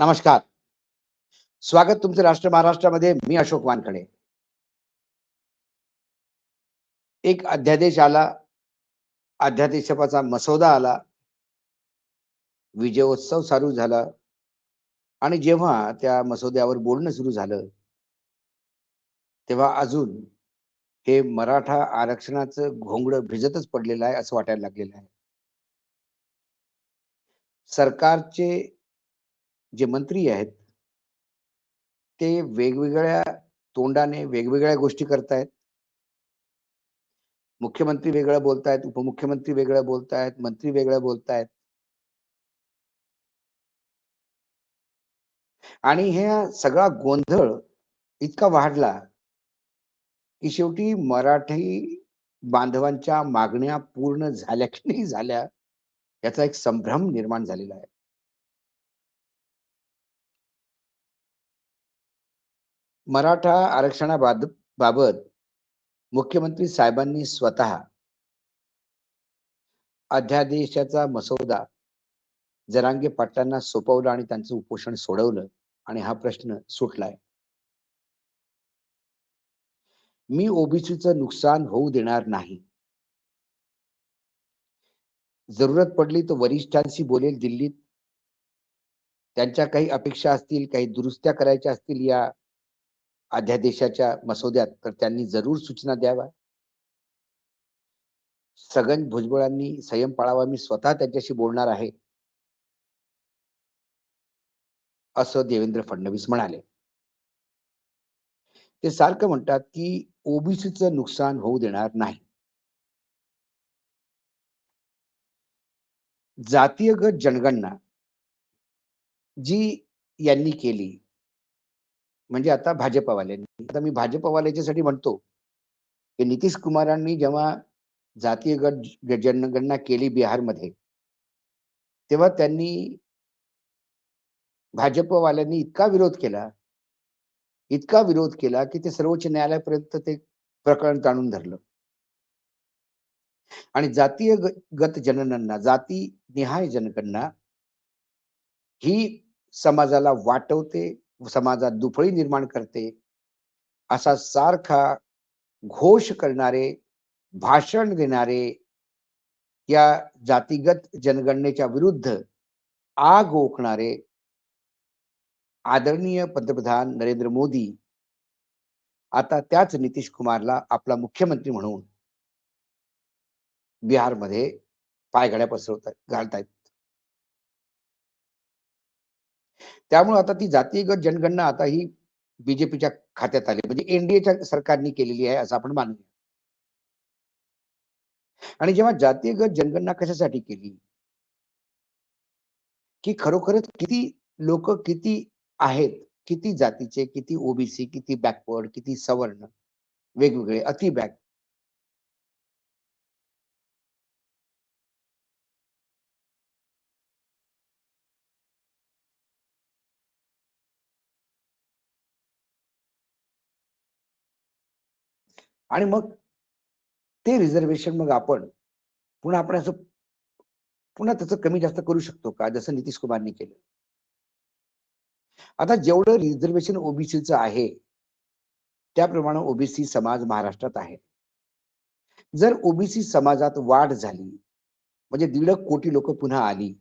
नमस्कार. स्वागत तुमचं राष्ट्र महाराष्ट्रामध्ये मी अशोक वानखडे. एक अध्यादेश आला अध्यादेशाचा मसौदा आला विजयोत्सव चालू झाला आणि जेव्हा त्या मसौद्यावर बोलणं सुरू झालं तेव्हा अजून हे मराठा आरक्षणाचं घोंगडं भिजतच पडलेलं आहे असं वाटायला लागलेलं आहे. सरकारचे जे मंत्री आहेत ते वेगवेगळ्या तोंडाने वेगवेगळ्या गोष्टी करतायत. मुख्यमंत्री वेगळं बोलतायत उपमुख्यमंत्री वेगळं बोलतायत मंत्री वेगळं बोलतायत. आणि हे सगळा गोंधळ इतका वाढला की शेवटी मराठी बांधवांच्या मागण्या पूर्ण झाल्या की नाही झाल्या याचा एक संभ्रम निर्माण झालेला आहे. मराठा आरक्षणाबाबत मुख्यमंत्री साहेबांनी स्वतः अध्यादेशाचा मसौदा जरांगे पाटलांना सोपवला आणि त्यांचं उपोषण सोडवलं आणि हा प्रश्न सुटलाय. मी ओबीसीचं नुकसान होऊ देणार नाही. जरूरत पडली तर वरिष्ठांशी बोलेल दिल्लीत. त्यांच्या काही अपेक्षा असतील काही दुरुस्त्या करायच्या असतील या अध्यादेशाच्या मसोद्यात तर त्यांनी जरूर सूचना द्याव्या. सगन भुजबळांनी संयम पाळावा मी स्वतः त्यांच्याशी बोलणार आहे. असं देवेंद्र फडणवीस म्हणाले. ते सारखं म्हणतात की ओबीसीचं नुकसान होऊ देणार नाही. जातीयगत जनगणना जी यांनी केली म्हणजे आता भाजपवाल्यांनी आता मी भाजपवाल्याच्यासाठी म्हणतो की नितीश कुमारांनी जेव्हा जातीय गट जनगणना केली बिहारमध्ये तेव्हा त्यांनी भाजपवाल्यांनी इतका विरोध केला इतका विरोध केला की ते सर्वोच्च न्यायालयापर्यंत ते प्रकरण ताणून धरलं. आणि जातीय गत जनगणना जाती निहाय जनगणना ही समाजाला वाटवते समाजात दुफळी निर्माण करते असा सारखा घोष करणारे भाषण देणारे या जातीगत जनगणनेच्या विरुद्ध आग ओकणारे आदरणीय पंतप्रधान नरेंद्र मोदी आता त्याच नितीश कुमारला आपला मुख्यमंत्री म्हणून बिहारमध्ये पायघड्या पसरवत घालतायत. त्यामुळे आता ती जातीगत जनगणना आता ही बीजेपीच्या खात्यात आली. म्हणजे एनडीएच्या सरकारने केलेली आहे असं आपण मानूया. आणि जेव्हा जातीगत जनगणना कशासाठी केली? की खरोखरच किती लोक किती आहेत? किती जातीचे किती ओबीसी किती बॅकवर्ड किती सवर्ण वेगवेगळे अति बॅक आणि मग ते रिझर्वेशन मग आपण पुन्हा आपण असं पुन्हा त्याचं कमी जास्त करू शकतो का? जसं नितीश कुमारनी केलं. आता जेवढं रिझर्वेशन ओबीसीचं आहे त्याप्रमाणे ओबीसी समाज महाराष्ट्रात आहे. जर ओबीसी समाजात वाढ झाली म्हणजे दीड कोटी लोक पुन्हा आली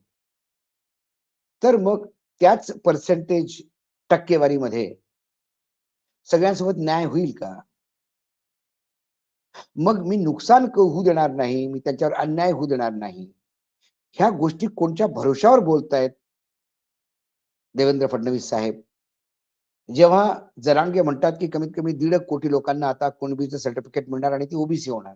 तर मग त्याच पर्सेंटेज टक्केवारीमध्ये सगळ्यांसोबत न्याय होईल का? मग मी नुकसान होऊ देणार नाही मी त्यांच्यावर अन्याय होऊ देणार नाही. ह्या गोष्टी कोणत्या भरोशावर बोलतायत? देवेंद्र फडणवीस साहेब. जेव्हा जरांगे म्हणतात की कमीत कमी दीड कोटी लोकांना आता कुणबीचं सर्टिफिकेट मिळणार आणि ती ओबीसी होणार.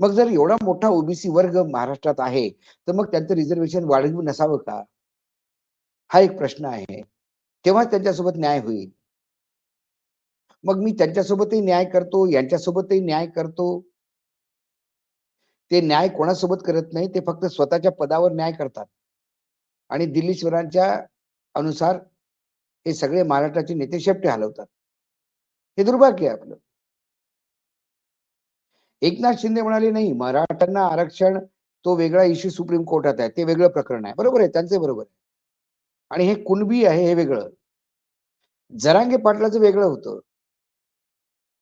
मग जर एवढा मोठा ओबीसी वर्ग महाराष्ट्रात आहे तर मग त्यांचं रिझर्वेशन वाढवू नसावं का? हा एक प्रश्न आहे. तेव्हा त्यांच्यासोबत न्याय होईल. मग मी त्यांच्यासोबतही न्याय करतो यांच्यासोबतही न्याय करतो. ते न्याय कोणासोबत करत नाही ते फक्त स्वतःच्या पदावर न्याय करतात. आणि दिल्लीश्वरांच्या अनुसार हे सगळे महाराष्ट्राचे नेते शेपटे हलवतात. हे दुर्भाग्य आहे आपलं. एकनाथ शिंदे म्हणाले नाही मराठ्यांना आरक्षण तो वेगळा इश्यू सुप्रीम कोर्टात आहे ते वेगळं प्रकरण आहे. बरोबर आहे त्यांचे बरोबर आहे. आणि हे कुणबी आहे हे वेगळं. जरांगे पाटलाचं वेगळं होतं.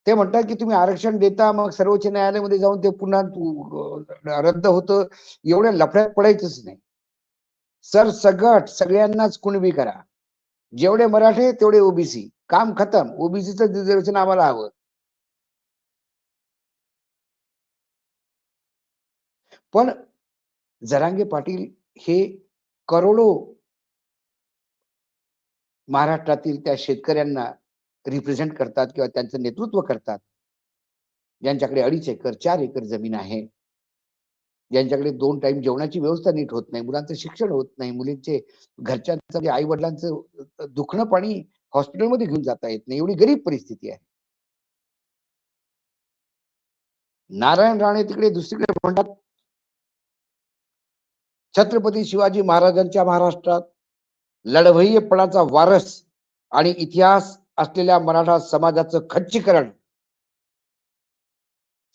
ते म्हणतात की तुम्ही आरक्षण देता मग सर्वोच्च न्यायालयामध्ये जाऊन ते पुन्हा रद्द होतं. एवढ्या लफड्यात पडायचंच नाही. सर सगट सगळ्यांनाच कुणबी करा. जेवढे मराठे तेवढे ओबीसी काम खतम. ओबीसीचं रिझर्वेशन आम्हाला हवं. पण जरांगे पाटील हे करोडो महाराष्ट्रातील त्या शेतकऱ्यांना रिप्रेझेंट करतात किंवा त्यांचं नेतृत्व करतात. ज्यांच्याकडे अडीच एकर चार एकर जमीन आहे. ज्यांच्याकडे दोन टाइम जेवणाची व्यवस्था नीट होत नाही मुलांचं शिक्षण होत नाही मुलींचे घरच्यांचं आई वडिलांचं दुखणं पाणी हॉस्पिटलमध्ये घेऊन जाता येत नाही एवढी गरीब परिस्थिती आहे. नारायण राणे तिकडे दुसरीकडे म्हणतात छत्रपती शिवाजी महाराजांच्या महाराष्ट्रात लढवय्यपणाचा वारस आणि इतिहास असलेल्या मराठा समाजाचं खच्चीकरण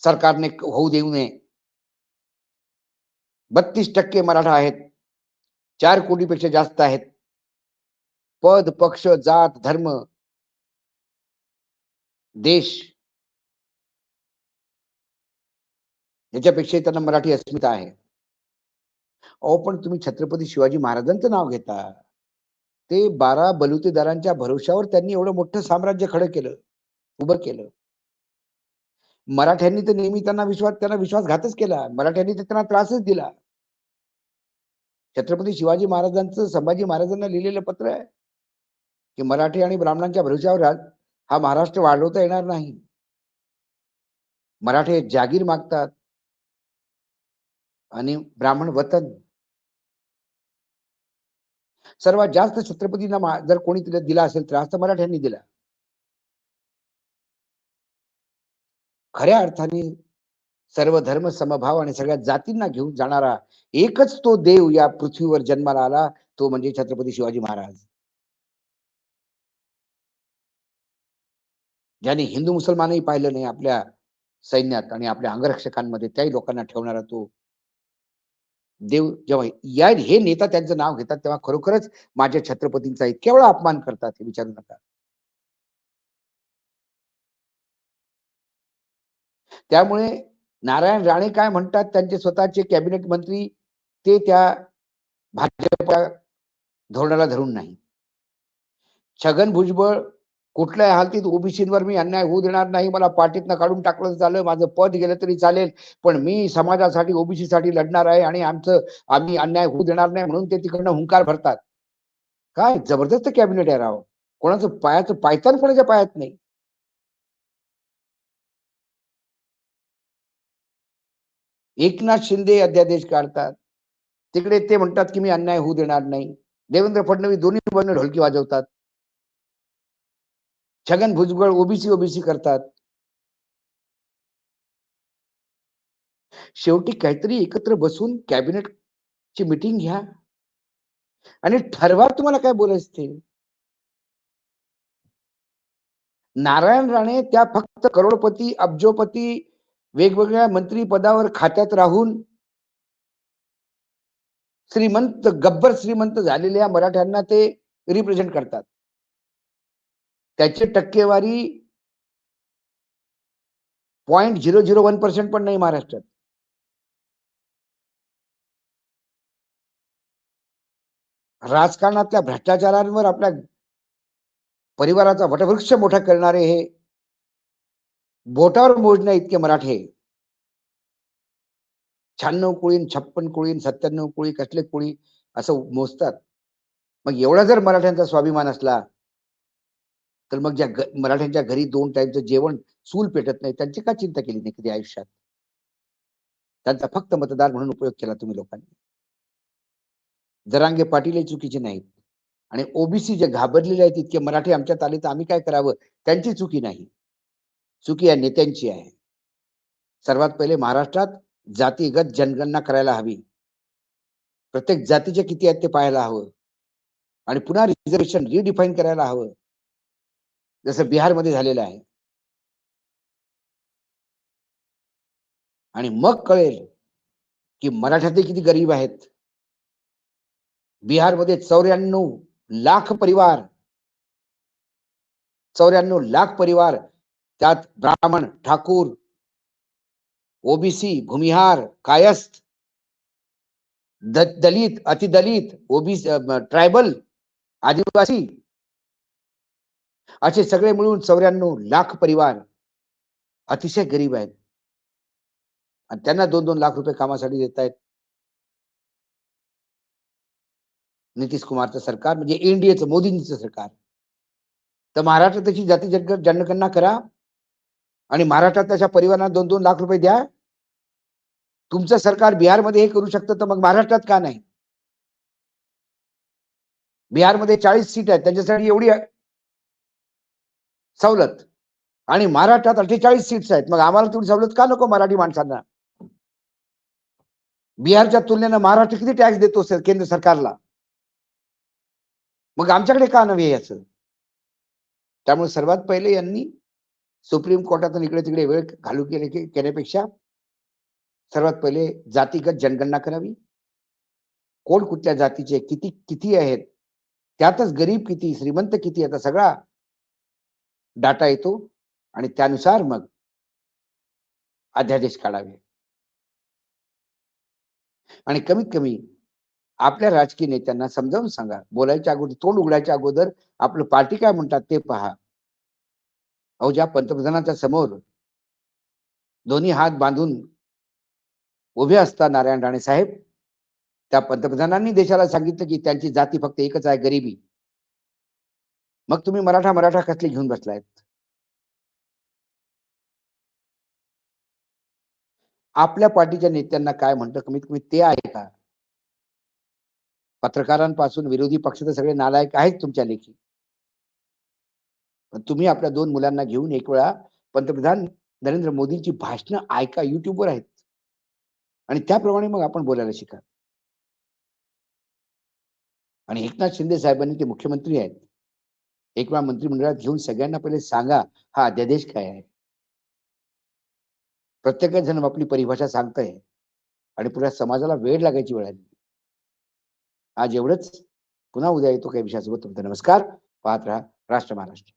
सरकारने होऊ देऊ नये. बत्तीस टक्के मराठा आहेत. चार कोटीपेक्षा जास्त आहेत. पद पक्ष जात धर्म देश याच्यापेक्षा त्यांना मराठी अस्मिता आहे. अहो पण तुम्ही छत्रपती शिवाजी महाराजांचं नाव घेता. ते बारा बलुतेदारांच्या भरोशावर त्यांनी एवढं मोठं साम्राज्य खडं केलं उभं केलं. मराठ्यांनी तर नेहमी त्यांना विश्वास त्यांना विश्वासघातच केला. मराठ्यांनी तर त्यांना त्रासच दिला. छत्रपती शिवाजी महाराजांचं संभाजी महाराजांना लिहिलेलं पत्र आहे की मराठी आणि ब्राह्मणांच्या भरोशावर हा महाराष्ट्र वाढवता येणार नाही. मराठे जागीर मागतात आणि ब्राह्मण वतन सर्वात जास्त छत्रपतींना जर कोणी तिला दिला असेल त्रास तर मराठ्यांनी दिला. खऱ्या अर्थाने सर्व धर्म समभाव आणि सगळ्या जातींना घेऊन जाणारा एकच तो देव या पृथ्वीवर जन्माला आला तो म्हणजे छत्रपती शिवाजी महाराज. ज्यांनी हिंदू मुसलमानही पाहिलं नाही आपल्या सैन्यात आणि आपल्या अंगरक्षकांमध्ये त्याही लोकांना ठेवणारा तो देव जेव्हा या हे नेता त्यांचं नाव घेतात तेव्हा खरोखरच माझ्या छत्रपतींचा इतक्या वेळा अपमान करतात हे विचारू नका. त्यामुळे नारायण राणे काय म्हणतात त्यांचे स्वतःचे कॅबिनेट मंत्री ते त्या भाजप धोरणाला धरून नाही छगन भुजबळ कुठल्याही हालतीत ओबीसीवर मी अन्याय होऊ देणार नाही मला पार्टीतनं काढून टाकलं झालं माझं पद गेलं तरी चालेल पण मी समाजासाठी ओबीसी साठी लढणार आहे आणि आमचं आम्ही अन्याय होऊ देणार नाही म्हणून ते तिकडनं हुंकार भरतात. काय जबरदस्त कॅबिनेट आहे राव. कोणाचं पायाचं पायतान कोणाच्या पायात नाही. एकनाथ शिंदे अध्यादेश काढतात. तिकडे ते म्हणतात की मी अन्याय होऊ देणार नाही. देवेंद्र फडणवीस दोन्ही बंद ढोलकी वाजवतात. छगन भुजबळ ओबीसी ओबीसी करतात. शेवटी काहीतरी एकत्र बसून कॅबिनेट ची मीटिंग घ्या. आणि ठरवा तुम्हाला काय बोलायचं ते. नारायण राणे त्या फक्त करोडपती अब्जोपती वेगवेगळ्या मंत्री पदावर खात्यात राहून श्रीमंत गब्बर श्रीमंत झालेल्या मराठ्यांना ते रिप्रेझेंट करतात. त्याची टक्केवारी point zero zero one percent पण नाही महाराष्ट्रात. राजकारणातल्या भ्रष्टाचारांवर आपल्या परिवाराचा वटवृक्ष मोठा करणारे हे बोटावर मोजण्या इतके मराठे. शहाण्णव कुळीन छप्पन कुळीन सत्त्याण्णव कुळी कसले कुळी असं मोजतात. मग एवढा जर मराठ्यांचा स्वाभिमान असला तर मग ज्या मराठ्यांच्या घरी दोन टाईमचं जेवण चूल पेटत नाही त्यांची का चिंता केली नाही कधी आयुष्यात? त्यांचा फक्त मतदार म्हणून उपयोग केला तुम्ही लोकांनी. जरांगे पाटीलही चुकीचे नाहीत. आणि ओबीसी जे घाबरलेले आहेत इतके मराठी आमच्यात आले तर आम्ही काय करावं? त्यांची चुकी नाही. चुकी या नेत्यांची आहे. सर्वात पहिले महाराष्ट्रात जातीगत जनगणना करायला हवी. प्रत्येक जातीचे किती आहेत ते पाहायला हवं. आणि पुन्हा रिझर्वेशन रिडिफाईन करायला हवं. जसं बिहारमध्ये झालेलं आहे. आणि मग कळेल की मराठ्यातले किती गरीब आहेत. बिहारमध्ये चौऱ्याण्णव लाख परिवार चौऱ्याण्णव लाख परिवार त्यात ब्राह्मण ठाकूर ओबीसी भूमिहार कायस्थ द- दलित अतिदलित ओबीसी ट्रायबल आदिवासी असे सगळे मिळून चौऱ्याण्णव लाख परिवार अतिशय गरीब आहेत. आणि त्यांना दोन दोन लाख रुपये कामासाठी देत आहेत. नितीश कुमारचं सरकार म्हणजे एनडीएचं मोदींचं सरकार. तर महाराष्ट्रात त्याची जाती जनगणना करा. आणि महाराष्ट्रात त्याच्या परिवारांना दोन दोन लाख रुपये द्या. तुमचं सरकार बिहारमध्ये हे करू शकतं तर मग महाराष्ट्रात का नाही? बिहारमध्ये चाळीस सीट आहेत त्यांच्यासाठी एवढी सवलत. आणि महाराष्ट्रात अठ्ठेचाळीस सीट्स आहेत. मग आम्हाला तेवढी सवलत का नको मराठी माणसांना? बिहारच्या तुलनेनं महाराष्ट्र किती टॅक्स देतो सर केंद्र सरकारला? मग आमच्याकडे का नव्हे याचं? त्यामुळे सर्वात पहिले यांनी सुप्रीम कोर्टातून इकडे तिकडे वेळ घालू केले केल्यापेक्षा सर्वात पहिले जातीगत जनगणना करावी. कोण कुठल्या जातीचे किती किती आहेत? त्यातच गरीब किती श्रीमंत किती आता सगळा डाटा येतो आणि त्यानुसार मग अध्यादेश काढावे. आणि कमीत कमी आपल्या राजकीय नेत्यांना समजावून सांगा. बोलायच्या अगोदर तोंड उघडायच्या अगोदर आपलं पार्टी काय म्हणतात ते पहा. अहो ज्या पंतप्रधानाच्या समोर दोन्ही हात बांधून उभे असतात नारायण राणे साहेब त्या पंतप्रधानांनी देशाला सांगितलं की त्यांची जाती फक्त एकच आहे गरिबी. मग तुम्ही मराठा मराठा कसले घेऊन बसलायत. आपल्या पार्टीच्या नेत्यांना काय म्हणतं? कमीत कमी ते आहे का? पत्रकारांपासून विरोधी पक्ष तर सगळे नालायक आहेत तुमच्या लेखी. पण तुम्ही आपल्या दोन मुलांना घेऊन एक वेळा पंतप्रधान नरेंद्र मोदींची भाषणं ऐका युट्यूबवर आहेत. आणि त्याप्रमाणे मग आपण बोलायला शिका. आणि एकनाथ शिंदे साहेबांनी ते मुख्यमंत्री आहेत. एक वेळा मंत्रिमंडळात घेऊन सगळ्यांना पहिले सांगा हा अध्यादेश काय आहे? प्रत्येक जण आपली परिभाषा सांगताय आणि पुऱ्या समाजाला वेळ लागायची वेळ आली आज एवढंच. पुन्हा उद्या येतो काही विषयासोबत. तुमचा नमस्कार. पाहत राहा राष्ट्र महाराष्ट्र.